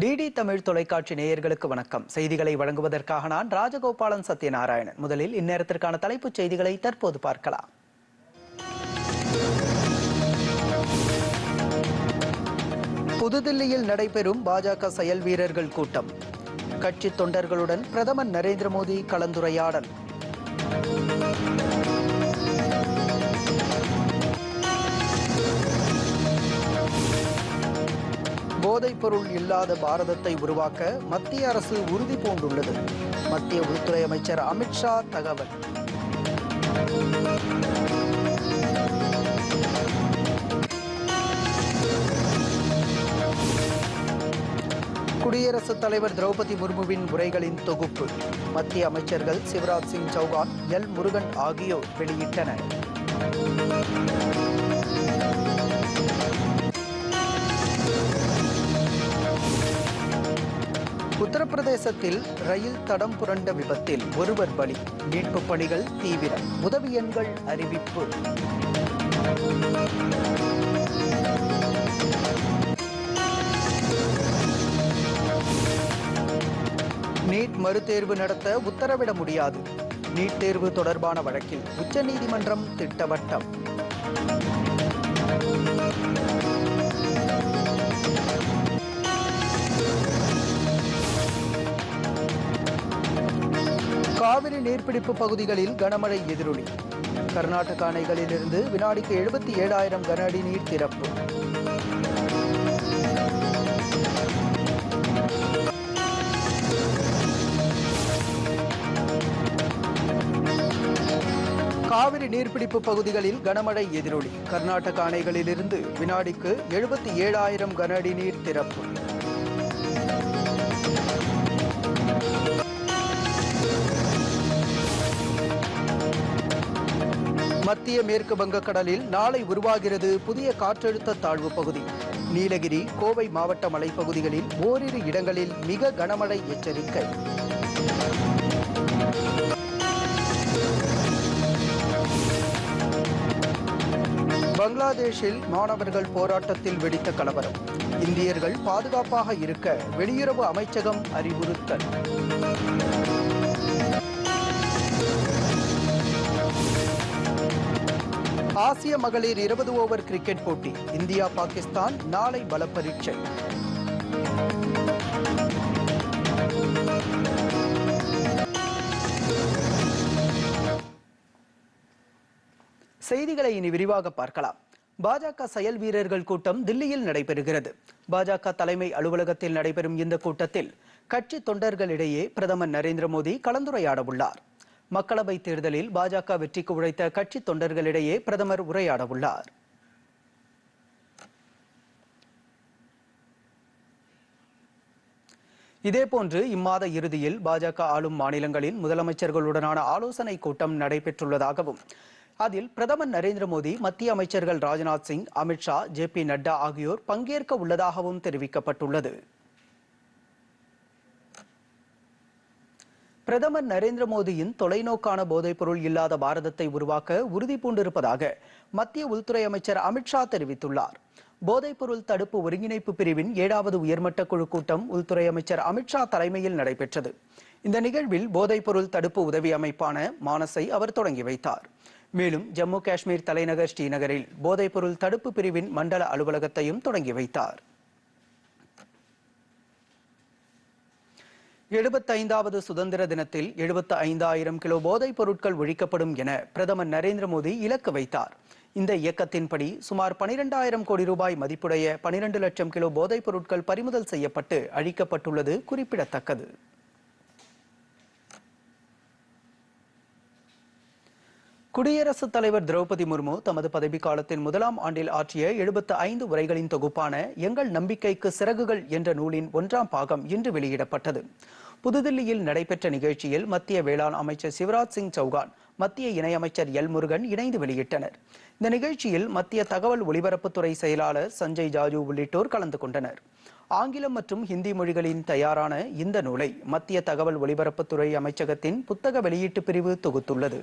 DD Tamil தொலைக்காட்சி நேயர்களுக்கு வணக்கம். செய்திகளை வழங்குவதற்காக நான் ராஜகோபாலன் சத்யநாராயணன். முதலில் இந்நேரத்திற்கான தலைப்புச் செய்திகளை தற்போது பார்க்கலாம். புதுதில்லியில் நடைபெறும் பாஜக செயல் வீரர்கள் கூட்டம். கட்சி தொண்டர்களுடன் பிரதமர் நரேந்திர மோடி கலந்துரையாடல். போதைப் பொருள் இல்லாத பாரதத்தை உருவாக்க மத்திய அரசு உறுதி பூண்டுள்ளது. மத்திய உள்துறை அமைச்சர் அமித்ஷா தகவல். குடியரசுத் தலைவர் திரௌபதி முர்முவின் உரைகளின் தொகுப்பு. மத்திய அமைச்சர்கள் சிவராஜ் சிங் சௌகான் எல் முருகன் ஆகியோர் வெளியிட்டனர். உத்தரப்பிரதேசத்தில் ரயில் தடம் புரண்ட விபத்தில் ஒருவர் பலி. மீட்புப் பணிகள் தீவிரம். உதவி எண்கள் அறிவிப்பு. நீட் மறுதேர்வு நடத்த உத்தரவிட முடியாது. நீட் தேர்வு தொடர்பான வழக்கில் உச்சநீதிமன்றம் திட்டவட்டம். காவிரி நீர்பிடிப்பு பகுதிகளில் கனமழை எதிரொலி. கர்நாடக அணைகளிலிருந்து வினாடிக்கு எழுபத்தி ஏழாயிரம் கன அடி நீர் திறப்பு. காவிரி நீர்பிடிப்பு பகுதிகளில் கனமழை எதிரொலி. கர்நாடக அணைகளிலிருந்து வினாடிக்கு எழுபத்தி ஏழாயிரம் கன அடி நீர் திறப்பு. மத்திய மேற்கு வங்கக்கடலில் நாளை உருவாகிறது புதிய காற்றழுத்த தாழ்வு பகுதி. நீலகிரி கோவை மாவட்ட மலைப்பகுதிகளில் ஓரிரு இடங்களில் மிக கனமழை எச்சரிக்கை. பங்களாதேஷில் மாணவர்கள் போராட்டத்தில் வெடித்த கலவரம். இந்தியர்கள் பாதுகாப்பாக இருக்க வெளியுறவு அமைச்சகம் அறிவுறுத்தல். ஆசிய மகளிர் இருபது ஓவர் கிரிக்கெட் போட்டி. இந்தியா பாகிஸ்தான் நாளை பல பரீட்சை செய்திகளை இனி விரிவாக பார்க்கலாம். பாஜக செயல் வீரர்கள் கூட்டம் தில்லியில் நடைபெறுகிறது. பாஜக தலைமை அலுவலகத்தில் நடைபெறும் இந்த கூட்டத்தில் கட்சி தொண்டர்களிடையே பிரதமர் நரேந்திர மோடி கலந்துரையாட உள்ளார் மக்களவை தேர்தலில் பாஜக வெற்றிக்கு உழைத்த கட்சி தொண்டர்களிடையே பிரதமர் உரையாட உள்ளார் இதேபோன்று இம்மாத இறுதியில் பாஜக ஆளும் மாநிலங்களின் முதலமைச்சர்களுடனான ஆலோசனை கூட்டம் நடைபெற்றுள்ளதாகவும் அதில் பிரதமர் நரேந்திர மோடி மத்திய அமைச்சர்கள் ராஜ்நாத் சிங் அமித்ஷா ஜே பி நட்டா ஆகியோர் பங்கேற்க உள்ளதாகவும் தெரிவிக்கப்பட்டுள்ளது. பிரதமர் நரேந்திர மோடியின் தொலைநோக்கான போதைப்பொருள் இல்லாத பாரதத்தை உருவாக்க உறுதி பூண்டிருப்பதாக மத்திய உள்துறை அமைச்சர் அமித்ஷா தெரிவித்துள்ளார். போதைப்பொருள் தடுப்பு ஒருங்கிணைப்பு பிரிவின் ஏழாவது உயர்மட்ட குழு கூட்டம் உள்துறை அமைச்சர் அமித்ஷா தலைமையில் நடைபெற்றது. இந்த நிகழ்வில் போதைப்பொருள் தடுப்பு உதவி அமைப்பான மானசை அவர் தொடங்கி வைத்தார். மேலும் ஜம்மு காஷ்மீர் தலைநகர் ஸ்ரீநகரில் போதைப்பொருள் தடுப்பு பிரிவின் மண்டல அலுவலகத்தையும் தொடங்கி வைத்தார். எழுபத்தைந்தாவது சுதந்திர தினத்தில் எழுபத்து ஐந்தாயிரம் கிலோ போதைப் பொருட்கள் ஒழிக்கப்படும் என பிரதமர் நரேந்திர மோடி இலக்கு வைத்தார். இந்த இயக்கத்தின்படி சுமார் பனிரெண்டாயிரம் கோடி ரூபாய் மதிப்புடைய பனிரெண்டு லட்சம் கிலோ போதைப் பொருட்கள் பறிமுதல் செய்யப்பட்டு அழிக்கப்பட்டுள்ளது குறிப்பிடத்தக்கது. குடியரசுத் தலைவர் திரௌபதி முர்மு தமது பதவிக்காலத்தின் முதலாம் ஆண்டில் ஆற்றிய எழுபத்து ஐந்து உரைகளின் தொகுப்பான எங்கள் நம்பிக்கைக்கு சிறகுகள் என்ற நூலின் ஒன்றாம் பாகம் இன்று வெளியிடப்பட்டது. புதுதில்லியில் நடைபெற்ற நிகழ்ச்சியில் மத்திய வேளாண் அமைச்சர் சிவராஜ் சிங் சௌகான் மத்திய இணையமைச்சர் எல் முருகன் இணைந்து வெளியிட்டனர். இந்த நிகழ்ச்சியில் மத்திய தகவல் ஒலிபரப்புத்துறை செயலாளர் சஞ்சய் ஜாஜு உள்ளிட்டோர் கலந்து கொண்டனர். ஆங்கிலம் மற்றும் ஹிந்தி மொழிகளின் தயாரான இந்த நூலை மத்திய தகவல் ஒலிபரப்புத்துறை அமைச்சகத்தின் புத்தக வெளியீட்டு பிரிவு தொகுத்துள்ளது.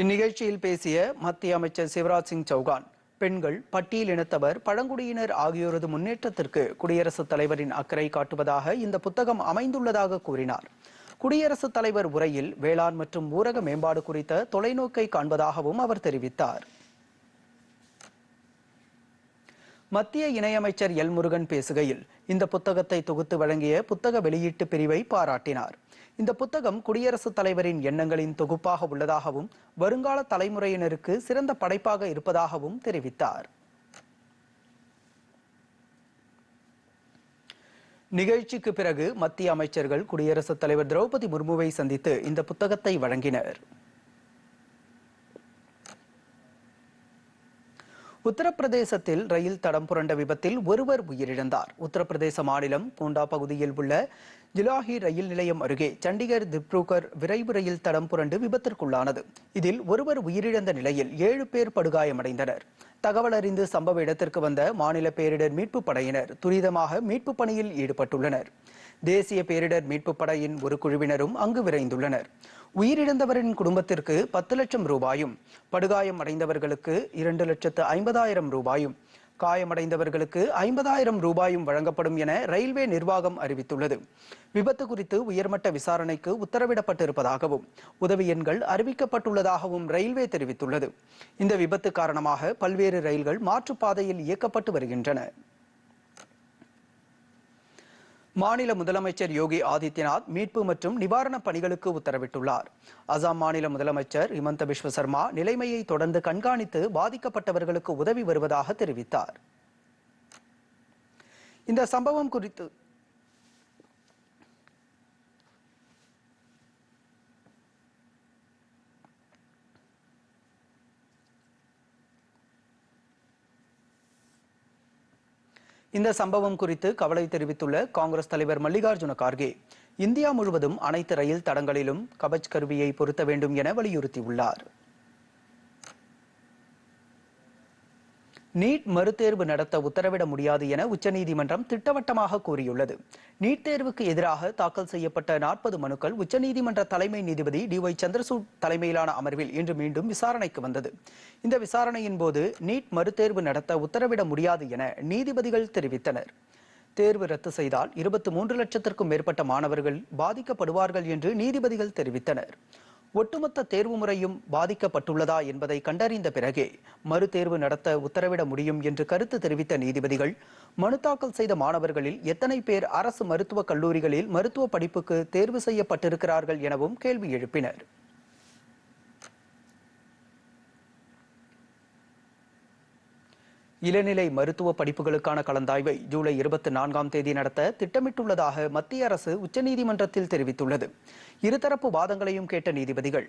இந்நிகழ்ச்சியில் பேசிய மத்திய அமைச்சர் சிவராஜ் சிங் சௌகான் பெண்கள் பட்டியல் இனத்தவர் பழங்குடியினர் ஆகியோரது முன்னேற்றத்திற்கு குடியரசுத் தலைவரின் அக்கறை காட்டுவதாக இந்த புத்தகம் அமைந்துள்ளதாக கூறினார். குடியரசுத் தலைவர் உரையில் வேளாண் மற்றும் ஊரக மேம்பாடு குறித்த தொலைநோக்கை காண்பதாகவும் அவர் தெரிவித்தார். மத்திய இணையமைச்சர் எல் முருகன் பேசுகையில் இந்த புத்தகத்தை தொகுத்து வழங்கிய புத்தக வெளியீட்டு பிரிவை பாராட்டினார். இந்த புத்தகம் குடியரசுத் தலைவரின் எண்ணங்களின் தொகுப்பாக உள்ளதாகவும் வருங்கால தலைமுறையினருக்கு சிறந்த படைப்பாக இருப்பதாகவும் தெரிவித்தார். நிகழ்ச்சிக்கு பிறகு மத்திய அமைச்சர்கள் குடியரசுத் தலைவர் திரௌபதி முர்முவை சந்தித்து இந்த புத்தகத்தை வழங்கினர். உத்தரப்பிரதேசத்தில் ரயில் தடம் புரண்ட விபத்தில் ஒருவர் உயிரிழந்தார். உத்தரப்பிரதேச மாநிலம் கோண்டா பகுதியில் உள்ள ஜிலாஹி ரயில் நிலையம் அருகே சண்டிகர் திப்ருகர் விரைவு ரயில் தடம் புரண்டு விபத்திற்குள்ளானது. இதில் ஒருவர் உயிரிழந்த நிலையில் ஏழு பேர் படுகாயமடைந்தனர். தகவல் அறிந்து சம்பவ இடத்திற்கு வந்த மாநில பேரிடர் மீட்பு படையினர் துரிதமாக மீட்பு பணியில் ஈடுபட்டுள்ளனர். தேசிய பேரிடர் மீட்பு படையின் ஒரு குழுவினரும் அங்கு விரைந்துள்ளனர். உயிரிழந்தவரின் குடும்பத்திற்கு பத்து லட்சம் ரூபாயும் படுகாயம் அடைந்தவர்களுக்கு இரண்டு லட்சத்து ஐம்பதாயிரம் ரூபாயும் காயமடைந்தவர்களுக்கு ஐம்பதாயிரம் ரூபாயும் வழங்கப்படும் என ரயில்வே நிர்வாகம் அறிவித்துள்ளது. விபத்து குறித்து உயர்மட்ட விசாரணைக்கு உத்தரவிடப்பட்டிருப்பதாகவும் உதவி எண்கள் அறிவிக்கப்பட்டுள்ளதாகவும் ரயில்வே தெரிவித்துள்ளது. இந்த விபத்து காரணமாக பல்வேறு ரயில்கள் மாற்றுப்பாதையில் இயக்கப்பட்டு வருகின்றன. மாநில முதலமைச்சர் யோகி ஆதித்யநாத் மீட்பு மற்றும் நிவாரணப் பணிகளுக்கு உத்தரவிட்டுள்ளார். அசாம் மாநில முதலமைச்சர் ஹிமந்த பிஸ்வ சர்மா நிலைமையை தொடர்ந்து கண்காணித்து பாதிக்கப்பட்டவர்களுக்கு உதவி வருவதாக தெரிவித்தார். இந்த சம்பவம் குறித்து இந்த சம்பவம் குறித்து கவலை தெரிவித்துள்ள காங்கிரஸ் தலைவர் மல்லிகார்ஜுன கார்கே இந்தியா முழுவதும் அனைத்து ரயில் தடங்களிலும் கபஜ் கருவியை பொருத்த வேண்டும் என வலியுறுத்தியுள்ளார். நீட் மறுதேர்வு நடத்த உத்தரவிட முடியாது என உச்சநீதிமன்றம் திட்டவட்டமாக கூறியுள்ளது. நீட் தேர்வுக்கு எதிராக தாக்கல் செய்யப்பட்ட நாற்பது மனுக்கள் உச்சநீதிமன்ற தலைமை நீதிபதி டி ஒய் சந்திரசூட் தலைமையிலான அமர்வில் இன்று மீண்டும் விசாரணைக்கு வந்தது. இந்த விசாரணையின் போது நீட் மறுதேர்வு நடத்த உத்தரவிட முடியாது என நீதிபதிகள் தெரிவித்தனர். தேர்வு ரத்து செய்தால் இருபத்தி மூன்று லட்சத்திற்கும் மேற்பட்ட மாணவர்கள் பாதிக்கப்படுவார்கள் என்று நீதிபதிகள் தெரிவித்தனர். ஒட்டுமொத்த தேர்வு முறையும் பாதிக்கப்பட்டுள்ளதா என்பதை கண்டறிந்த பிறகே மறுதேர்வு நடத்த உத்தரவிட முடியும் என்று கருத்து தெரிவித்த நீதிபதிகள் மனு தாக்கல் செய்த மாணவர்களில் எத்தனை பேர் அரசு மருத்துவக் கல்லூரிகளில் மருத்துவ படிப்புக்கு தேர்வு செய்யப்பட்டிருக்கிறார்கள் எனவும் கேள்வி எழுப்பினர். இளநிலை மருத்துவ படிப்புகளுக்கான கலந்தாய்வை ஜூலை இருபத்தி நான்காம் தேதி நடத்த திட்டமிட்டுள்ளதாக மத்திய அரசு உச்சநீதிமன்றத்தில் தெரிவித்துள்ளது. இருதரப்பு வாதங்களையும் கேட்ட நீதிபதிகள்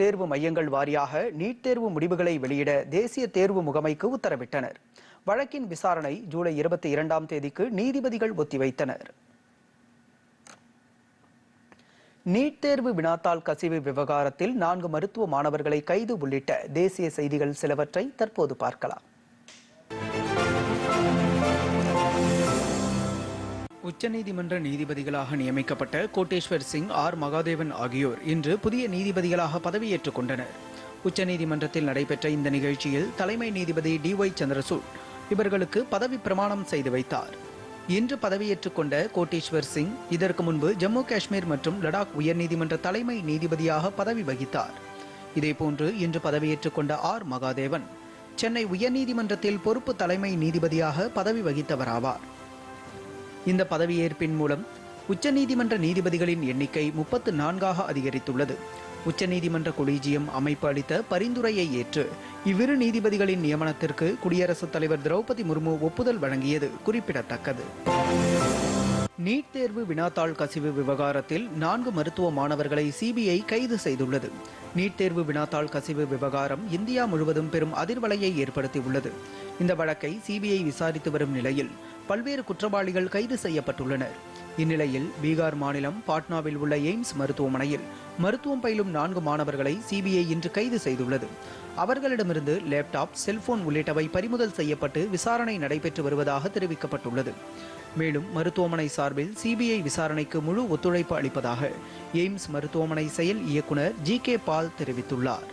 தேர்வு மையங்கள் வாரியாக நீட் தேர்வு முடிவுகளை வெளியிட தேசிய தேர்வு முகமைக்கு உத்தரவிட்டனர். வழக்கின் விசாரணை ஜூலை இருபத்தி இரண்டாம் தேதிக்கு நீதிபதிகள் ஒத்திவைத்தனர். நீட் தேர்வு வினாத்தாள் கசிவு விவகாரத்தில் நான்கு மருத்துவ மாணவர்களை கைது உள்ளிட்ட தேசிய செய்திகள் சிலவற்றை தற்போது பார்க்கலாம். உச்சநீதிமன்ற நீதிபதிகளாக நியமிக்கப்பட்ட கோட்டேஸ்வர் சிங் ஆர் மகாதேவன் ஆகியோர் இன்று புதிய நீதிபதிகளாக பதவியேற்றுக் கொண்டனர். உச்சநீதிமன்றத்தில் நடைபெற்ற இந்த நிகழ்ச்சியில் தலைமை நீதிபதி டி ஒய் சந்திரசூட் இவர்களுக்கு பதவி பிரமாணம் செய்து வைத்தார். இன்று பதவியேற்றுக் கொண்ட கோட்டேஸ்வர் சிங் இதற்கு முன்பு ஜம்மு காஷ்மீர் மற்றும் லடாக் உயர்நீதிமன்ற தலைமை நீதிபதியாக பதவி வகித்தார். இதேபோன்று இன்று பதவியேற்றுக் கொண்ட ஆர் மகாதேவன் சென்னை உயர்நீதிமன்றத்தில் பொறுப்பு தலைமை நீதிபதியாக பதவி வகித்தவராவார். இந்த பதவியேற்பின் மூலம் உச்சநீதிமன்ற நீதிபதிகளின் எண்ணிக்கை முப்பத்து நான்காக அதிகரித்துள்ளது. உச்சநீதிமன்ற கொலீஜியம் அமைப்பு அளித்த பரிந்துரையை ஏற்று இவ்விரு நீதிபதிகளின் நியமனத்திற்கு குடியரசுத் தலைவர் திரௌபதி முர்மு ஒப்புதல் வழங்கியது குறிப்பிடத்தக்கது. நீட் தேர்வு வினாத்தாள் கசிவு விவகாரத்தில் நான்கு மருத்துவ மாணவர்களை சிபிஐ கைது செய்துள்ளது. நீட் தேர்வு வினாத்தாள் கசிவு விவகாரம் இந்தியா முழுவதும் பெரும் அதிர்வலையை ஏற்படுத்தியுள்ளது. இந்த வழக்கை சிபிஐ விசாரித்து வரும் நிலையில் பல்வேறு குற்றவாளிகள் கைது செய்யப்பட்டுள்ளனர். இந்நிலையில் பீகார் மாநிலம் பாட்னாவில் உள்ள எய்ம்ஸ் மருத்துவமனையில் மருத்துவம் பயிலும் நான்கு மாணவர்களை சிபிஐ இன்று கைது செய்துள்ளது. அவர்களிடமிருந்து லேப்டாப் செல்போன் உள்ளிட்டவை பறிமுதல் செய்யப்பட்டு விசாரணை நடைபெற்று வருவதாக தெரிவிக்கப்பட்டுள்ளது. மேலும் மருத்துவமனை சார்பில் சிபிஐ விசாரணைக்கு முழு ஒத்துழைப்பு அளிப்பதாக எய்ம்ஸ் மருத்துவமனை செயல் இயக்குனர் ஜி கே பால் தெரிவித்துள்ளார்.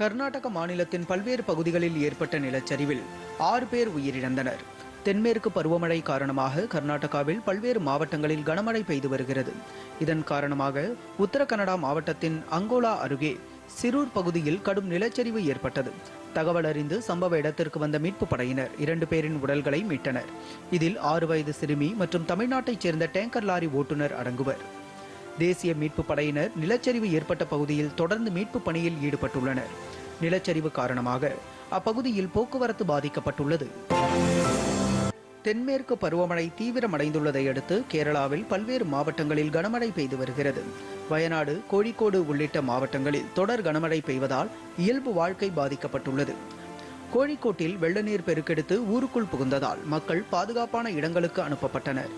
கர்நாடக மாநிலத்தின் பல்வேறு பகுதிகளில் ஏற்பட்ட நிலச்சரிவில் ஆறு பேர் உயிரிழந்தனர். தென்மேற்கு பருவமழை காரணமாக கர்நாடகாவில் பல்வேறு மாவட்டங்களில் கனமழை பெய்து வருகிறது. இதன் காரணமாக உத்தர கன்னடா மாவட்டத்தின் அங்கோலா அருகே சிரூர் பகுதியில் கடும் நிலச்சரிவு ஏற்பட்டது. தகவல் அறிந்து சம்பவ இடத்திற்கு வந்த மீட்பு படையினர் இரண்டு பேரின் உடல்களை மீட்டனர். இதில் ஆறு வயது சிறுமி மற்றும் தமிழ்நாட்டைச் சேர்ந்த டேங்கர் லாரி ஓட்டுநர் அடங்குவர். தேசிய மீட்பு படையினர் நிலச்சரிவு ஏற்பட்ட பகுதியில் தொடர்ந்து மீட்பு பணியில் ஈடுபட்டுள்ளனர். நிலச்சரிவு காரணமாக அப்பகுதியில் போக்குவரத்து பாதிக்கப்பட்டுள்ளது. தென்மேற்கு பருவமழை தீவிரமடைந்துள்ளதை அடுத்து கேரளாவில் பல்வேறு மாவட்டங்களில் கனமழை பெய்து வருகிறது. வயநாடு கோழிக்கோடு உள்ளிட்ட மாவட்டங்களில் தொடர் கனமழை பெய்வதால் இயல்பு வாழ்க்கை பாதிக்கப்பட்டுள்ளது. கோழிக்கோட்டில் வெள்ள நீர் பெருக்கெடுத்து ஊருக்குள் புகுந்ததால் மக்கள் பாதுகாப்பான இடங்களுக்கு அனுப்பப்பட்டனர்.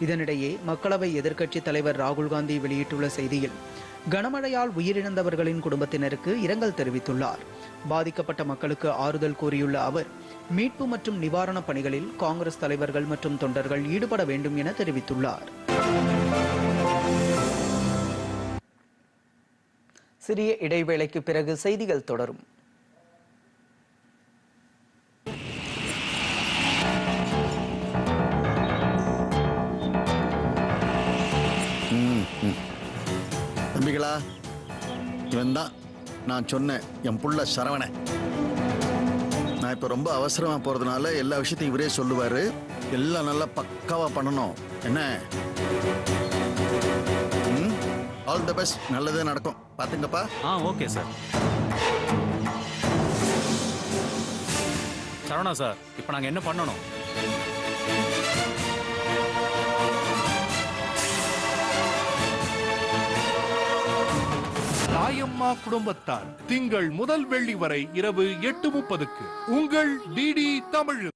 இதனிடையே மக்களவை எதிர்க்கட்சித் தலைவர் ராகுல் காந்தி வெளியிட்டுள்ள செய்தியில் கனமழையால் உயிரிழந்தவர்களின் குடும்பத்தினருக்கு இரங்கல் தெரிவித்துள்ளார். பாதிக்கப்பட்ட மக்களுக்கு ஆறுதல் கூறியுள்ள அவர் மீட்பு மற்றும் நிவாரணப் பணிகளில் காங்கிரஸ் தலைவர்கள் மற்றும் தொண்டர்கள் ஈடுபட வேண்டும் என தெரிவித்துள்ளார். சிறிய இடைவேளைக்கு பிறகு செய்திகள் தொடரும். இவன் தான் நான் சொன்னேன் என் புள்ள சரவண நான் இப்போ ரொம்ப அவசரமா போறதுனால எல்லா விஷயத்தையும் இவரே சொல்லுவாரு. எல்லாம் நல்லா பக்காவா பண்ணணும். என்ன? ஆல் த பெஸ்ட் நல்லதே நடக்கும். பாத்துங்கப்பா. ஆ ஓகே சார். சரவணா சார் இப்போ நாங்கள் என்ன பண்ணணும்? தாயம்மா குடும்பத்தார். திங்கள் முதல் வெள்ளி வரை இரவு எட்டு முப்பதுக்கு. உங்கள் டிடி தமிழ்.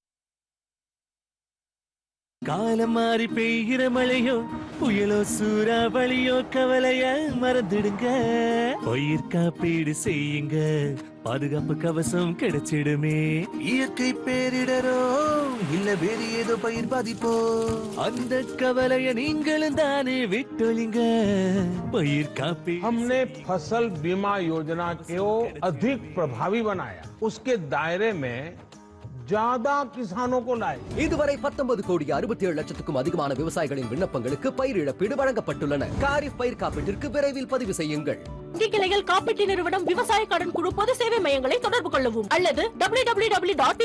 காலம் மாறி பெய்கிற மழையோ புயலோ சூறாவளியோ கவலைய மறந்துடுங்க பயிர் காப்பீடு செய்யுங்க பாதுகாப்பு கவசம் கிடைச்சிடுமே இயற்கை பேரிடரோ இல்ல வேறு ஏதோ பயிர் பாதிப்போ அந்த கவலைய நீங்களும் தானே விட்டொழிங்க பயிர் காப்பீடு हमने फसल बीमा योजना को अधिक प्रभावी बनाया उसके दायरे में ஜாதா கிசானோக்கு லாய் இதுவரை பத்தொன்பது கோடி அறுபத்தி ஏழு லட்சத்துக்கும் அதிகமான விவசாயிகளின் விண்ணப்பங்களுக்கு பயிர் இழப்பீடு வழங்கப்பட்டுள்ளன. காரிஃப் பயிர் காப்பீட்டிற்கு விரைவில் பதிவு செய்யுங்கள். வங்கி கிளைகள் காப்பீட்டு நிறுவனம் விவசாய கடன் குழு பொது சேவை மையங்களை தொடர்பு கொள்ளவும். அல்லது W W W dot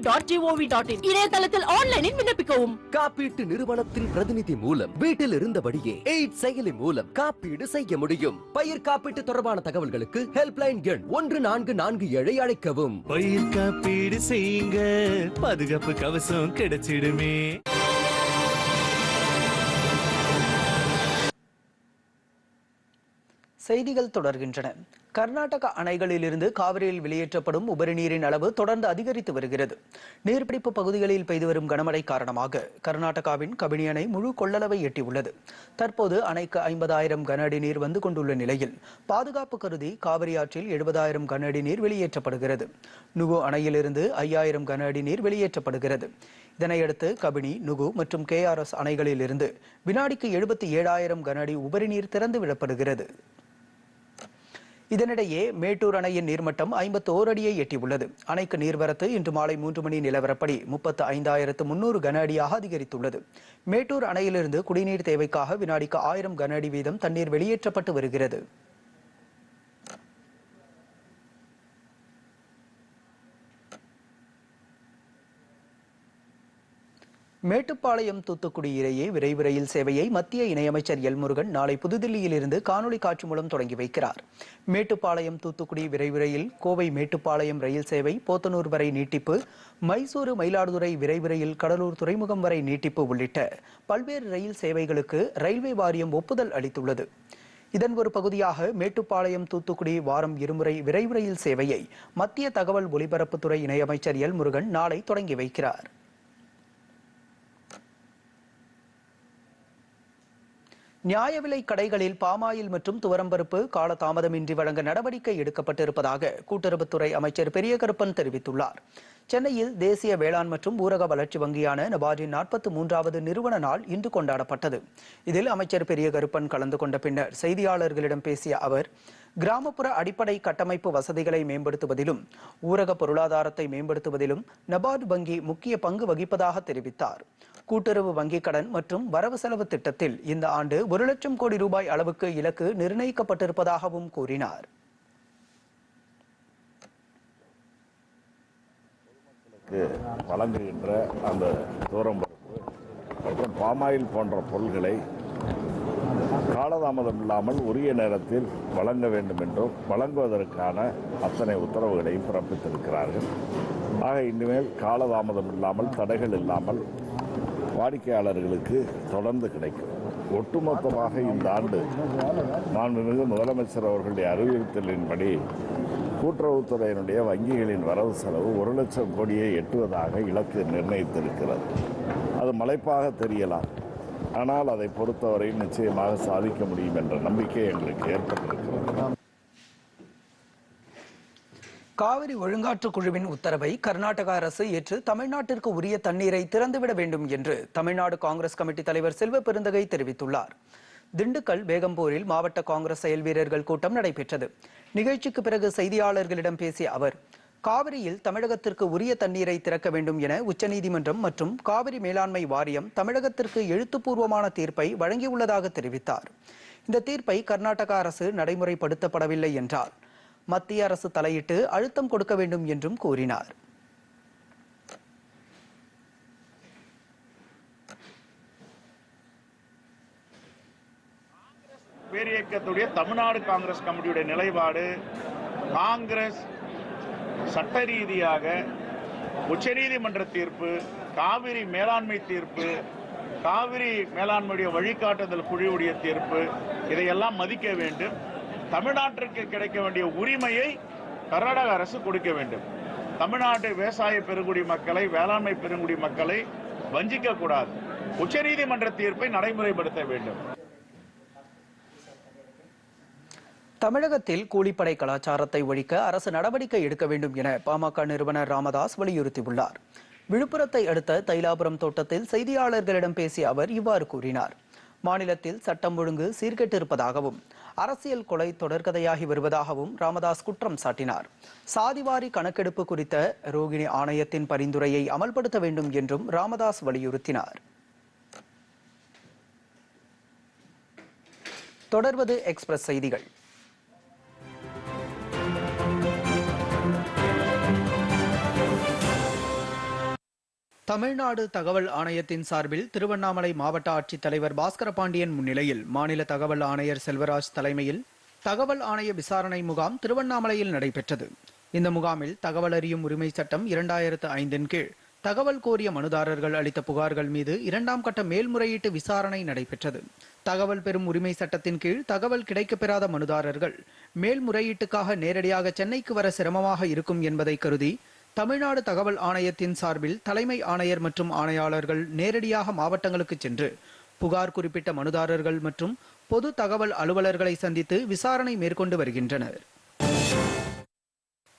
dot G O V dot in இணையதளத்தில் ஆன்லைனில் விண்ணப்பிக்கவும். காப்பீட்டு நிறுவனத்தின் பிரதிநிதி மூலம் வீட்டில் இருந்தபடியே எய்ட் செயலி மூலம் காப்பீடு செய்ய முடியும். பயிர் காப்பீட்டு தொடர்பான தகவல்களுக்கு ஹெல்ப்லைன் எண் ஒன்று நான்கு நான்கு ஏழை அழைக்கவும். பயிர் காப்பீடு செய்யுங்க. பாதுகாப்பு கவசம் கிடைச்சிடுமே. செய்திகள் தொடர்கின்றன. கர்நாடக அணைகளிலிருந்து காவிரியில் வெளியேற்றப்படும் உபரி நீரின் அளவு தொடர்ந்து அதிகரித்து வருகிறது. நீர்பிடிப்பு பகுதிகளில் பெய்து வரும் கனமழை காரணமாக கர்நாடகாவின் கபினி அணை முழு கொள்ளளவை எட்டியுள்ளது. தற்போது அணைக்கு ஐம்பதாயிரம் கன அடி நீர் வந்து கொண்டுள்ள நிலையில் பாதுகாப்பு கருதி காவிரி ஆற்றில் எழுபதாயிரம் கன அடி நீர் வெளியேற்றப்படுகிறது. நுகு அணையிலிருந்து ஐயாயிரம் கன அடி நீர் வெளியேற்றப்படுகிறது. இதனையடுத்து கபினி நுகு மற்றும் கேஆர்எஸ் அணைகளிலிருந்து வினாடிக்கு எழுபத்தி ஏழாயிரம் கன அடி உபரி நீர் திறந்து விடப்படுகிறது. இதனிடையே மேட்டூர் அணையின் நீர்மட்டம் ஐம்பத்தி ஓர் அடியை எட்டியுள்ளது. அணைக்கு நீர்வரத்து இன்று மாலை மூன்று மணி நிலவரப்படி முப்பத்து ஐந்தாயிரத்து முன்னூறு கன அடியாக அதிகரித்துள்ளது. மேட்டூர் அணையிலிருந்து குடிநீர் தேவைக்காக வினாடிக்கு ஆயிரம் கன அடி வீதம் தண்ணீர் வெளியேற்றப்பட்டு வருகிறது. மேட்டுப்பாளையம் தூத்துக்குடி இடையே விரைவு ரயில் சேவையை மத்திய இணையமைச்சர் எல் முருகன் நாளை புதுதில்லியில் இருந்து காணொலி காட்சி மூலம் தொடங்கி வைக்கிறார். மேட்டுப்பாளையம் தூத்துக்குடி விரைவு ரயில் கோவை மேட்டுப்பாளையம் ரயில் சேவை போத்தனூர் வரை நீட்டிப்பு மைசூரு மயிலாடுதுறை விரைவு ரயில் கடலூர் துறைமுகம் வரை நீட்டிப்பு உள்ளிட்ட பல்வேறு ரயில் சேவைகளுக்கு ரயில்வே வாரியம் ஒப்புதல் அளித்துள்ளது. இதன் ஒரு பகுதியாக மேட்டுப்பாளையம் தூத்துக்குடி வாரம் இருமுறை விரைவு ரயில் சேவையை மத்திய தகவல் ஒலிபரப்புத்துறை இணையமைச்சர் எல் முருகன் நாளை தொடங்கி வைக்கிறார். நியாய விலை கடைகளில் பாமாயில் மற்றும் துவரம்பருப்பு காலதாமதமின்றி வழங்க நடவடிக்கை எடுக்கப்பட்டிருப்பதாக கூட்டுறவுத்துறை அமைச்சர் பெரியகருப்பன் தெரிவித்துள்ளார். சென்னையில் தேசிய வேளாண் மற்றும் ஊரக வளர்ச்சி வங்கியான நபார்டின் நாற்பத்தி மூன்றாவது நிறுவன நாள் இன்று கொண்டாடப்பட்டது. இதில் அமைச்சர் பெரியகருப்பன் கலந்து கொண்ட பின்னர் செய்தியாளர்களிடம் பேசிய அவர் கிராமப்புற அடிப்படை கட்டமைப்பு வசதிகளை மேம்படுத்துவதிலும் ஊரக பொருளாதாரத்தை மேம்படுத்துவதிலும் நபார்டு வங்கி முக்கிய பங்கு வகிப்பதாக தெரிவித்தார். கூட்டுறவு வங்கிக் கடன் மற்றும் வரவு செலவு திட்டத்தில் இந்த ஆண்டு ஒரு லட்சம் கோடி ரூபாய் அளவுக்கு இலக்கு நிர்ணயிக்கப்பட்டிருப்பதாகவும் கூறினார். வழங்குகின்ற அந்த தூரம் மற்றும் பாமாயில் போன்ற பொருள்களை காலதாமதம் இல்லாமல் உரிய நேரத்தில் வழங்க வேண்டும் என்றும் வழங்குவதற்கான அத்தனை உத்தரவுகளையும் பிறப்பித்திருக்கிறார்கள். ஆக இனிமேல் காலதாமதம் இல்லாமல் தடைகள் இல்லாமல் வாடிக்கையாளர்களுக்கு தொடர்ந்து கிடைக்கும். ஒட்டுமொத்தமாக இந்த ஆண்டு மாண்புமிகு முதலமைச்சர் அவர்களுடைய அறிவுறுத்தலின்படி கூட்டுறவுத்துறையினுடைய வங்கிகளின் வரவு செலவு ஒரு லட்சம் கோடியை எட்டுவதாக இலக்கு நிர்ணயித்திருக்கிறது. அது மலைப்பாக தெரியலாம். ஆனால் அதை பொறுத்தவரை நிச்சயமாக சாதிக்க முடியும் என்ற நம்பிக்கை எங்களுக்கு ஏற்பட்டிருக்கிறது. காவிரி ஒழுங்காற்று குழுவின் உத்தரவை கர்நாடக அரசு ஏற்று தமிழ்நாட்டிற்கு உரிய தண்ணீரை திறந்துவிட வேண்டும் என்று தமிழ்நாடு காங்கிரஸ் கமிட்டி தலைவர் செல்வ பெருந்தகை தெரிவித்துள்ளார். திண்டுக்கல் வேகம்பூரில் மாவட்ட காங்கிரஸ் செயல் வீரர்கள் கூட்டம் நடைபெற்றது. நிகழ்ச்சிக்கு பிறகு செய்தியாளர்களிடம் பேசிய அவர் காவிரியில் தமிழகத்திற்கு உரிய தண்ணீரை திறக்க வேண்டும் என உச்சநீதிமன்றம் மற்றும் காவிரி மேலாண்மை வாரியம் தமிழகத்திற்கு எழுத்துப்பூர்வமான தீர்ப்பை வழங்கியுள்ளதாக தெரிவித்தார். இந்த தீர்ப்பை கர்நாடக அரசு நடைமுறைப்படுத்தப்படவில்லை என்றார். மத்திய அரசு தலையிட்டு அழுத்தம் கொடுக்க வேண்டும் என்றும் கூறினார். பேரியக்கத்துடைய தமிழ்நாடு காங்கிரஸ் கமிட்டியுடைய நிலைப்பாடு காங்கிரஸ் சட்ட ரீதியாக உச்சநீதிமன்ற தீர்ப்பு காவிரி மேலாண்மை தீர்ப்பு காவிரி மேலாண்மையுடைய வழிகாட்டுதல் குழுவுடைய தீர்ப்பு இதையெல்லாம் மதிக்க வேண்டும். தமிழ்நாட்டிற்கு கிடைக்க வேண்டிய உரிமையை கர்நாடக அரசு கொடுக்க வேண்டும். தமிழ்நாட்டு விவசாய பெருங்குடி மக்களை வேளாண்மை பெருங்குடி மக்களை வஞ்சிக்க கூடாது. உச்சநீதிமன்ற தீர்ப்பை நடைமுறைப்படுத்த வேண்டும். தமிழகத்தில் கூலிப்படை கலாச்சாரத்தை ஒழிக்க அரசு நடவடிக்கை எடுக்க வேண்டும் என பாமக நிறுவனர் ராமதாஸ் வலியுறுத்தியுள்ளார். விழுப்புரத்தை அடுத்த தைலாபுரம் தோட்டத்தில் செய்தியாளர்களிடம் பேசிய அவர் இவ்வாறு கூறினார். மாநிலத்தில் சட்டம் ஒழுங்கு சீர்கெட்டிருப்பதாகவும் அரசியல் கொலை தொடர்கதையாகி வருவதாகவும் ராமதாஸ் குற்றம் சாட்டினார். சாதிவாரி கணக்கெடுப்பு குறித்த ரோகிணி ஆணையத்தின் பரிந்துரையை அமல்படுத்த வேண்டும் என்றும் ராமதாஸ் வலியுறுத்தினார். தொடர்வது எக்ஸ்பிரஸ் செய்திகள். தமிழ்நாடு தகவல் ஆணையத்தின் சார்பில் திருவண்ணாமலை மாவட்ட ஆட்சித்தலைவர் பாஸ்கர பாண்டியன் முன்னிலையில் மாநில தகவல் ஆணையர் செல்வராஜ் தலைமையில் தகவல் ஆணைய விசாரணை முகாம் திருவண்ணாமலையில் நடைபெற்றது. இந்த முகாமில் தகவல் அறியும் உரிமை சட்டம் இரண்டாயிரத்து ஐந்தின் கீழ் தகவல் கோரிய மனுதாரர்கள் அளித்த புகார்கள் மீது இரண்டாம் கட்ட மேல்முறையீட்டு விசாரணை நடைபெற்றது. தகவல் பெறும் உரிமை சட்டத்தின் கீழ் தகவல் கிடைக்கப்பெறாத மனுதாரர்கள் மேல்முறையீட்டுக்காக நேரடியாக சென்னைக்கு வர சிரமமாக இருக்கும் என்பதை கருதி தமிழ்நாடு தகவல் ஆணையத்தின் சார்பில் தலைமை ஆணையர் மற்றும் ஆணையாளர்கள் நேரடியாக மாவட்டங்களுக்கு சென்று புகார் குறிப்பிட்ட மனுதாரர்கள் மற்றும் பொது தகவல் அலுவலர்களை சந்தித்து விசாரணை மேற்கொண்டு வருகின்றனர்.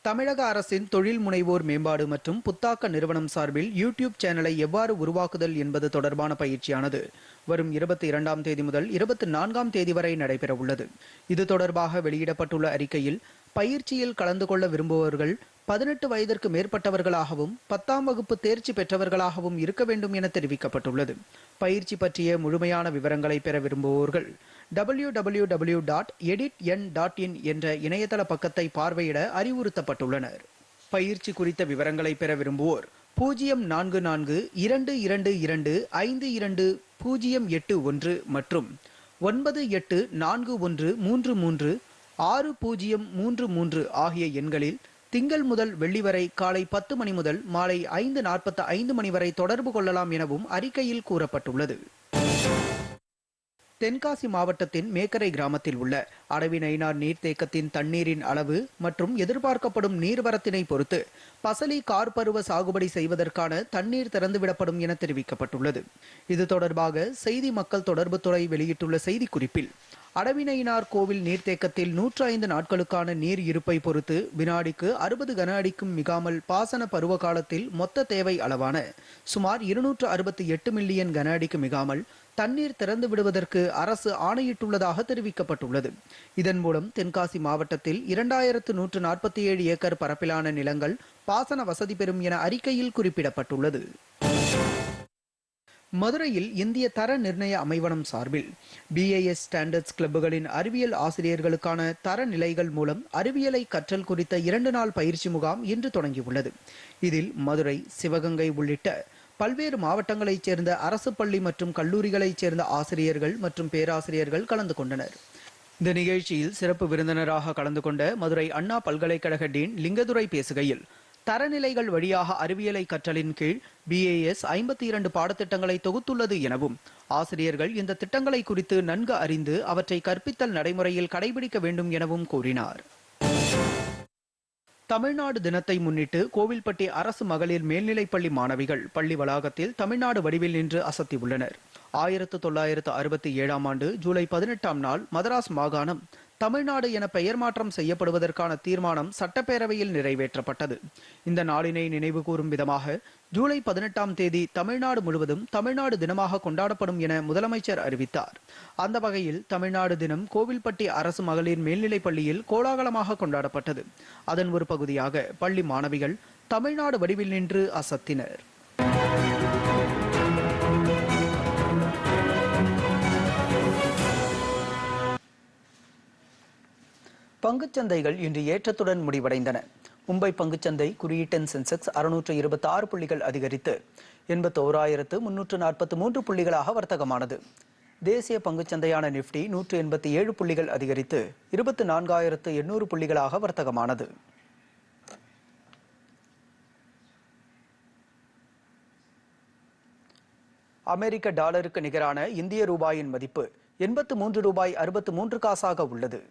தமிழக அரசின் தொழில் முனைவோர் மேம்பாடு மற்றும் புத்தாக்க நிறுவனம் சார்பில் யூடியூப் சேனலை எவ்வாறு உருவாக்குதல் என்பது தொடர்பான பயிற்சியானது வரும் இருபத்தி இரண்டாம் தேதி முதல் இருபத்தி நான்காம் தேதி வரை நடைபெற உள்ளது இது தொடர்பாக வெளியிடப்பட்டுள்ள அறிக்கையில் பயிற்சியில் கலந்து கொள்ள விரும்புபவர்கள் பதினெட்டு வயதிற்கு மேற்பட்டவர்களாகவும் பத்தாம் வகுப்பு தேர்ச்சி பெற்றவர்களாகவும் இருக்க வேண்டும் என தெரிவிக்கப்பட்டுள்ளது. பயிற்சி பற்றிய முழுமையான விவரங்களை பெற விரும்புவோர்கள் W W W dot edit N dot in என்ற இணையதள பக்கத்தை பார்வையிட அறிவுறுத்தப்பட்டுள்ளனர். பயிற்சி குறித்த விவரங்களை பெற விரும்புவோர் பூஜ்ஜியம் நான்கு நான்கு இரண்டு இரண்டு இரண்டு ஐந்து இரண்டு பூஜ்ஜியம் எட்டு ஒன்று மற்றும் ஒன்பது எட்டு நான்கு ஒன்று மூன்று மூன்று ஆறு பூஜ்ஜியம் மூன்று மூன்று ஆகிய எண்களில் திங்கள் முதல் வெள்ளி வரை காலை பத்து மணி முதல் மாலை ஐந்து நாற்பத்து ஐந்து மணி வரை தொடர்பு கொள்ளலாம் எனவும் அறிக்கையில் கூறப்பட்டுள்ளது. தென்காசி மாவட்டத்தின் மேக்கரை கிராமத்தில் உள்ள அடவி நயினார் நீர்த்தேக்கத்தின் தண்ணீரின் அளவு மற்றும் எதிர்பார்க்கப்படும் நீர்வரத்தினை பொறுத்து பசலி கார் பருவ சாகுபடி செய்வதற்கான தண்ணீர் திறந்துவிடப்படும் என தெரிவிக்கப்பட்டுள்ளது. இது தொடர்பாக செய்தி மக்கள் தொடர்புத்துறை வெளியிட்டுள்ள செய்திக்குறிப்பில் அடவினையினார் கோவில் நீர்த்தேக்கத்தில் நூற்றி ஐந்து நாட்களுக்கான நீர் இருப்பை பொறுத்து வினாடிக்கு அறுபது கன அடிக்கும் மிகாமல் பாசன பருவ காலத்தில் மொத்த தேவை அளவான சுமார் இருநூற்று அறுபத்தி எட்டு மில்லியன் கன அடிக்கு மிகாமல் தண்ணீர் திறந்து விடுவதற்கு அரசு ஆணையிட்டுள்ளதாக தெரிவிக்கப்பட்டுள்ளது. இதன் மூலம் தென்காசி மாவட்டத்தில் இரண்டாயிரத்து நூற்று நாற்பத்தி ஏழு ஏக்கர் பரப்பிலான நிலங்கள் பாசன வசதி பெறும் என அறிக்கையில் குறிப்பிடப்பட்டுள்ளது. மதுரையில் இந்திய தர நிர்ணய அமைவனம் சார்பில் பிஏஎஸ் ஸ்டாண்டர்ட்ஸ் கிளப்புகளின் அறிவியல் ஆசிரியர்களுக்கான தர நிலைகள் மூலம் அறிவியலை கற்றல் குறித்த இரண்டு நாள் பயிற்சி முகாம் இன்று தொடங்கியுள்ளது. இதில் மதுரை சிவகங்கை உள்ளிட்ட பல்வேறு மாவட்டங்களைச் சேர்ந்த அரசு பள்ளி மற்றும் கல்லூரிகளைச் சேர்ந்த ஆசிரியர்கள் மற்றும் பேராசிரியர்கள் கலந்து கொண்டனர். இந்த நிகழ்ச்சியில் சிறப்பு விருந்தினராக கலந்து கொண்ட மதுரை அண்ணா பல்கலைக்கழக டீன் லிங்கதுரை பேசுகையில் தரநிலைகள் வழியாக அறிவியலை கற்றலின் கீழ் பிஏஎஸ் ஐம்பத்தி இரண்டு பாடத்திட்டங்களை தொகுத்துள்ளது எனவும் ஆசிரியர்கள் இந்த திட்டங்களை குறித்து நன்கு அறிந்து அவற்றை கற்பித்தல் நடைமுறையில் கடைபிடிக்க வேண்டும் எனவும் கூறினார். தமிழ்நாடு தினத்தை முன்னிட்டு கோவில்பட்டி அரசு மகளிர் மேல்நிலைப்பள்ளி மாணவிகள் பள்ளி வளாகத்தில் தமிழ்நாடு வடிவில் நின்று அசத்தியுள்ளனர் ஆயிரத்து தொள்ளாயிரத்து அறுபத்தி ஏழாம் ஆண்டு ஜூலை பதினெட்டாம் நாள் மதராஸ் மாகாணம் தமிழ்நாடு என பெயர் மாற்றம் செய்யப்படுவதற்கான தீர்மானம் சட்டப்பேரவையில் நிறைவேற்றப்பட்டது. இந்த நாளினை நினைவு கூறும் விதமாக ஜூலை பதினெட்டாம் தேதி தமிழ்நாடு முழுவதும் தமிழ்நாடு தினமாக கொண்டாடப்படும் என முதலமைச்சர் அறிவித்தார். அந்த வகையில் தமிழ்நாடு தினம் கோவில்பட்டி அரசு மகளிர் மேல்நிலைப் பள்ளியில் கோலாகலமாக கொண்டாடப்பட்டது. அதன் ஒரு பகுதியாக பள்ளி மாணவிகள் தமிழ்நாடு வடிவில் நின்று அசத்தினர். பங்குச்சந்தைகள் இன்று ஏற்றத்துடன் முடிவடைந்தன. மும்பை பங்குச்சந்தை குறியீட்டன் சென்செக்ஸ் அறுநூற்று இருபத்தி ஆறு புள்ளிகள் அதிகரித்து எண்பத்தோராயிரத்து முன்னூற்று நாற்பத்தி மூன்று புள்ளிகளாக வர்த்தகமானது. தேசிய பங்குச்சந்தையான நிப்டி நூற்று எண்பத்தி ஏழு புள்ளிகள் அதிகரித்து இருபத்தி நான்காயிரத்து எண்ணூறு புள்ளிகளாக வர்த்தகமானது. அமெரிக்க டாலருக்கு நிகரான இந்திய ரூபாயின் மதிப்பு எண்பத்து மூன்று ரூபாய் அறுபத்து மூன்று காசாக உள்ளது.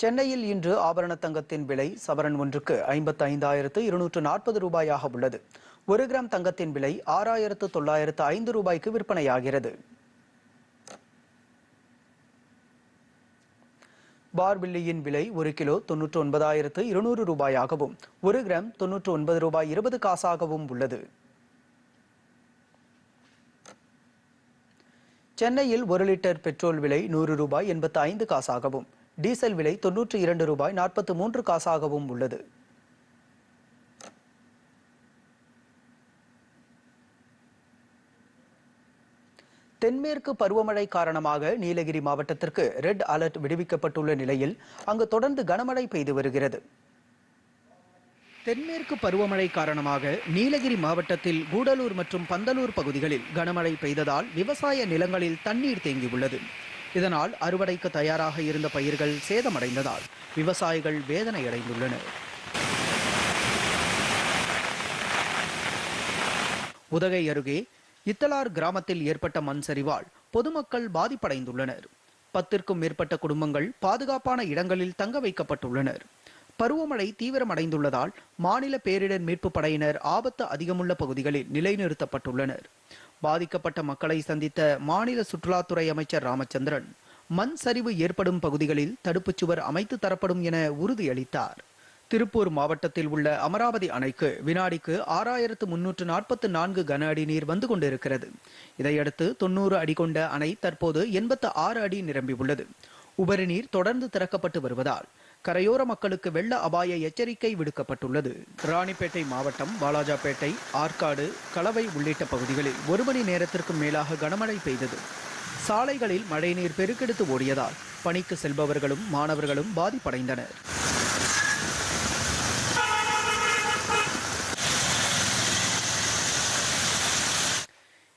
சென்னையில் இன்று ஆபரண தங்கத்தின் விலை சவரன் ஒன்றுக்கு ஐம்பத்தி ஐந்தாயிரத்து இருநூற்று நாற்பது ரூபாயாக உள்ளது. ஒரு கிராம் தங்கத்தின் விலை ஆறாயிரத்து தொள்ளாயிரத்து ஐந்து ரூபாய்க்கு விற்பனையாகிறது. பார்பில்லியின் விலை ஒரு கிலோ தொன்னூற்று ஒன்பதாயிரத்து இருநூறு ரூபாயாகவும் ஒரு கிராம் தொன்னூற்று ஒன்பது ரூபாய் இருபது காசாகவும் உள்ளது. சென்னையில் ஒரு லிட்டர் பெட்ரோல் விலை நூறு ரூபாய் எண்பத்து ஐந்து காசாகவும் டீசல் விலை தொன்னூற்றி இரண்டு ரூபாய் நாற்பத்து மூன்று காசாகவும் உள்ளது. தென்மேற்கு பருவமழை காரணமாக நீலகிரி மாவட்டத்திற்கு ரெட் அலர்ட் விடுவிக்கப்பட்டுள்ள நிலையில் அங்கு தொடர்ந்து கனமழை பெய்து வருகிறது. தென்மேற்கு பருவமழை காரணமாக நீலகிரி மாவட்டத்தில் கூடலூர் மற்றும் பந்தலூர் பகுதிகளில் கனமழை பெய்ததால் விவசாய நிலங்களில் தண்ணீர் தேங்கியுள்ளது. இதனால் அறுவடைக்கு தயாராக இருந்த பயிர்கள் சேதமடைந்ததால் விவசாயிகள் வேதனை அடைந்துள்ளனர் உதகை அருகே இத்தலார் கிராமத்தில் ஏற்பட்ட மண் சரிவால் பொதுமக்கள் பாதிப்படைந்துள்ளனர். பத்திற்கும் மேற்பட்ட குடும்பங்கள் பாதுகாப்பான இடங்களில் தங்க வைக்கப்பட்டுள்ளனர். பருவமழை தீவிரமடைந்துள்ளதால் மாநில பேரிடர் மீட்பு படையினர் ஆபத்து அதிகமுள்ள பகுதிகளில் நிலைநிறுத்தப்பட்டுள்ளனர். பாதிக்கப்பட்ட மக்களை சந்தித்த மாநில சுற்றுலாத்துறை அமைச்சர் ராமச்சந்திரன் மண் சரிவு ஏற்படும் பகுதிகளில் தடுப்புச் சுவர் அமைத்து தரப்படும் என உறுதியளித்தார். திருப்பூர் மாவட்டத்தில் உள்ள அமராவதி அணைக்கு வினாடிக்கு ஆறாயிரத்து முன்னூற்று நாற்பத்து நான்கு கன அடி நீர் வந்து கொண்டிருக்கிறது. இதையடுத்து தொண்ணூறு அடி கொண்ட அணை தற்போது எண்பத்து ஆறு அடி நிரம்பியுள்ளது. உபரி நீர் தொடர்ந்து திறக்கப்பட்டு வருவதால் கரையோர மக்களுக்கு வெள்ள அபாய எச்சரிக்கை விடுக்கப்பட்டுள்ளது. ராணிப்பேட்டை மாவட்டம் வாலாஜாபேட்டை ஆற்காடு கலவை உள்ளிட்ட பகுதிகளில் ஒரு மணி நேரத்திற்கும் மேலாக கனமழை பெய்தது. சாலைகளில் மழைநீர் பெருக்கெடுத்து ஓடியதால் பணிக்கு செல்பவர்களும் மாணவர்களும் பாதிப்படைந்தனர்.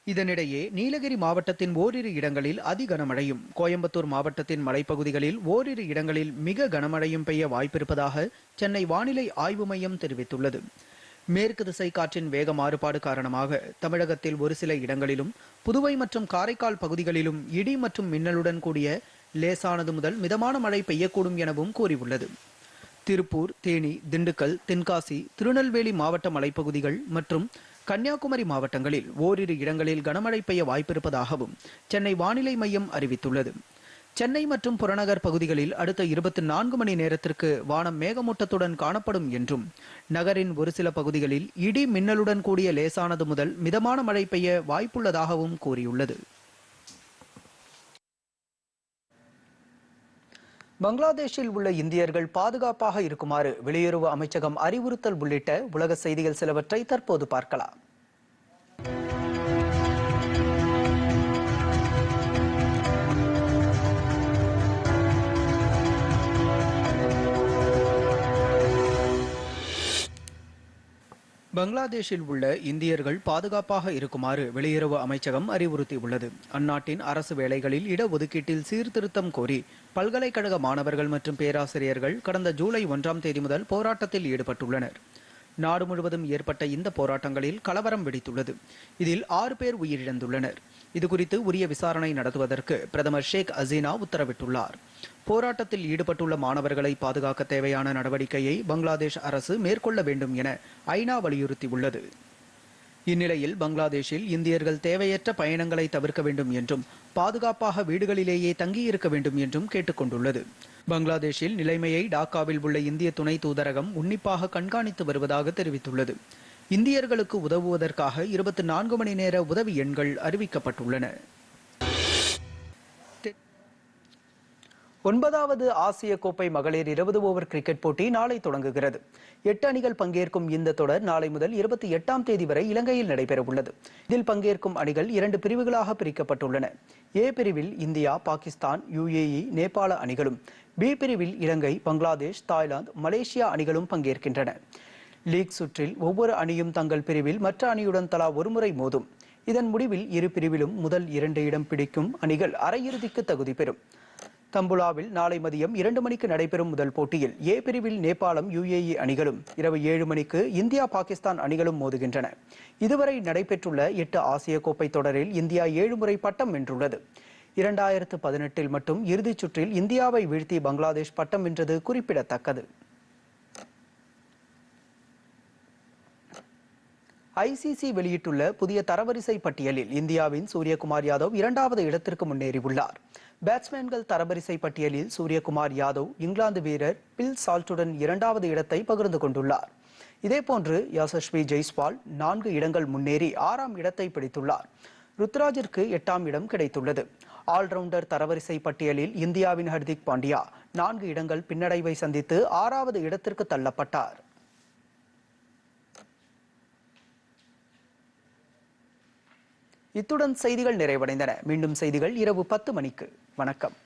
இதனிடையே நீலகிரி மாவட்டத்தின் ஓரிரு இடங்களில் அதி கனமழையும் கோயம்புத்தூர் மாவட்டத்தின் மலைப்பகுதிகளில் ஓரிரு இடங்களில் மிக கனமழையும் பெய்ய வாய்ப்பிருப்பதாக சென்னை வானிலை ஆய்வு மையம் தெரிவித்துள்ளது. மேற்கு திசை காற்றின் வேக மாறுபாடு காரணமாக தமிழகத்தில் ஒரு சில இடங்களிலும் புதுவை மற்றும் காரைக்கால் பகுதிகளிலும் இடி மற்றும் மின்னலுடன் கூடிய லேசானது முதல் மிதமான மழை பெய்யக்கூடும் எனவும் கூறியுள்ளது. திருப்பூர் தேனி திண்டுக்கல் தென்காசி திருநெல்வேலி மாவட்ட மலைப்பகுதிகள் மற்றும் கன்னியாகுமரி மாவட்டங்களில் ஓரிரு இடங்களில் கனமழை பெய்ய வாய்ப்பிருப்பதாகவும் சென்னை வானிலை மையம் அறிவித்துள்ளது. சென்னை மற்றும் புறநகர் பகுதிகளில் அடுத்த இருபத்தி நான்கு மணி நேரத்திற்கு வானம் மேகமூட்டத்துடன் காணப்படும் என்றும் நகரின் ஒரு சில பகுதிகளில் இடி மின்னலுடன் கூடிய லேசானது முதல் மிதமான மழை பெய்ய வாய்ப்புள்ளதாகவும் கூறியுள்ளது. பங்களாதேஷில் உள்ள இந்தியர்கள் பாதுகாப்பாக இருக்குமாறு வெளியுறவு அமைச்சகம் அறிவுறுத்தல் உள்ளிட்ட உலக செய்திகள் சிலவற்றை தற்போது பார்க்கலாம். பங்களாதேஷில் உள்ள இந்தியர்கள் பாதுகாப்பாக இருக்குமாறு வெளியுறவு அமைச்சகம் அறிவுறுத்தியுள்ளது. அந்நாட்டின் அரசு வேலைகளில் இடஒதுக்கீட்டில் சீர்திருத்தம் கோரி பல்கலைக்கழக மாணவர்கள் மற்றும் பேராசிரியர்கள் கடந்த ஜூலை ஒன்றாம் தேதி முதல் போராட்டத்தில் ஈடுபட்டுள்ளனர். நாடு முழுவதும் ஏற்பட்ட இந்த போராட்டங்களில் கலவரம் வெடித்துள்ளது. இதில் ஆறு பேர் உயிரிழந்துள்ளனர். இதுகுறித்து உரிய விசாரணை நடத்துவதற்கு பிரதமர் ஷேக் ஹசீனா உத்தரவிட்டுள்ளார். போராட்டத்தில் ஈடுபட்டுள்ள மாணவர்களை பாதுகாக்க தேவையான நடவடிக்கையை பங்களாதேஷ் அரசு மேற்கொள்ள வேண்டும் என ஐநா வலியுறுத்தியுள்ளது. இந்நிலையில் பங்களாதேஷில் இந்தியர்கள் தேவையற்ற பயணங்களை தவிர்க்க வேண்டும் என்றும் பாதுகாப்பாக வீடுகளிலேயே தங்கியிருக்க வேண்டும் என்றும் கேட்டுக்கொண்டுள்ளது. பங்களாதேஷில் நிலைமையை டாக்காவில் உள்ள இந்திய துணை தூதரகம் உன்னிப்பாக கண்காணித்து வருவதாக தெரிவித்துள்ளது. இந்தியர்களுக்கு உதவுவதற்காக இருபத்தி நான்கு மணி நேர உதவி எண்கள் அறிவிக்கப்பட்டுள்ளன. ஒன்பதாவது ஆசிய கோப்பை மகளிர் இருபது ஓவர் கிரிக்கெட் போட்டி நாளை தொடங்குகிறது. எட்டு அணிகள் பங்கேற்கும் இந்த தொடர் நாளை முதல் இருபத்தி எட்டாம் தேதி வரை இலங்கையில் நடைபெறவுள்ளது. இதில் பங்கேற்கும் அணிகள் இரண்டு பிரிவுகளாக பிரிக்கப்பட்டுள்ளன. ஏ பிரிவில் இந்தியா பாகிஸ்தான் யுஏஇ நேபாள அணிகளும் பி பிரிவில் இலங்கை பங்களாதேஷ் தாய்லாந்து மலேசியா அணிகளும் பங்கேற்கின்றன. லீக் சுற்றில் ஒவ்வொரு அணியும் தங்கள் பிரிவில் மற்ற அணியுடன் தலா ஒருமுறை மோதும். இதன் முடிவில் இரு பிரிவிலும் முதல் இரண்டு இடம் பிடிக்கும் அணிகள் அரையிறுதிக்கு தகுதி பெறும். தம்புலாவில் நாளை மதியம் இரண்டு மணிக்கு நடைபெறும் முதல் போட்டியில் ஏ பிரிவில் நேபாளம் யுஏஇ அணிகளும் இரவு ஏழு மணிக்கு இந்தியா பாகிஸ்தான் அணிகளும் மோதுகின்றன. இதுவரை நடைபெற்றுள்ள எட்டு ஆசிய கோப்பை தொடரில் இந்தியா ஏழு முறை பட்டம் வென்றுள்ளது. இரண்டாயிரத்து பதினெட்டில் மட்டும் இறுதிச் சுற்றில் இந்தியாவை வீழ்த்தி பங்களாதேஷ் பட்டம் வென்றது குறிப்பிடத்தக்கது. ஐசிசி வெளியிட்டுள்ள புதிய தரவரிசை பட்டியலில் இந்தியாவின் சூரியகுமார் யாதவ் இரண்டாவது இடத்திற்கு முன்னேறியுள்ளார். பேட்ஸ்மேன்கள் தரவரிசை பட்டியலில் சூரியகுமார் யாதவ் இங்கிலாந்து வீரர் பில் சால்ட்டுடன் இரண்டாவது இடத்தை பகிர்ந்து கொண்டுள்ளார். இதேபோன்று யசஸ்வி ஜெய்ஸ்வால் நான்கு இடங்கள் முன்னேறி ஆறாம் இடத்தை பிடித்துள்ளார். ருத்ராஜிற்கு எட்டாம் இடம் கிடைத்துள்ளது. ஆல்ரவுண்டர் தரவரிசை பட்டியலில் இந்தியாவின் ஹர்திக் பாண்டியா நான்கு இடங்கள் பின்னடைவை சந்தித்து ஆறாவது இடத்திற்கு தள்ளப்பட்டார். இத்துடன் செய்திகள் நிறைவடைந்தன. மீண்டும் செய்திகள் இரவு பத்து மணிக்கு. வணக்கம்.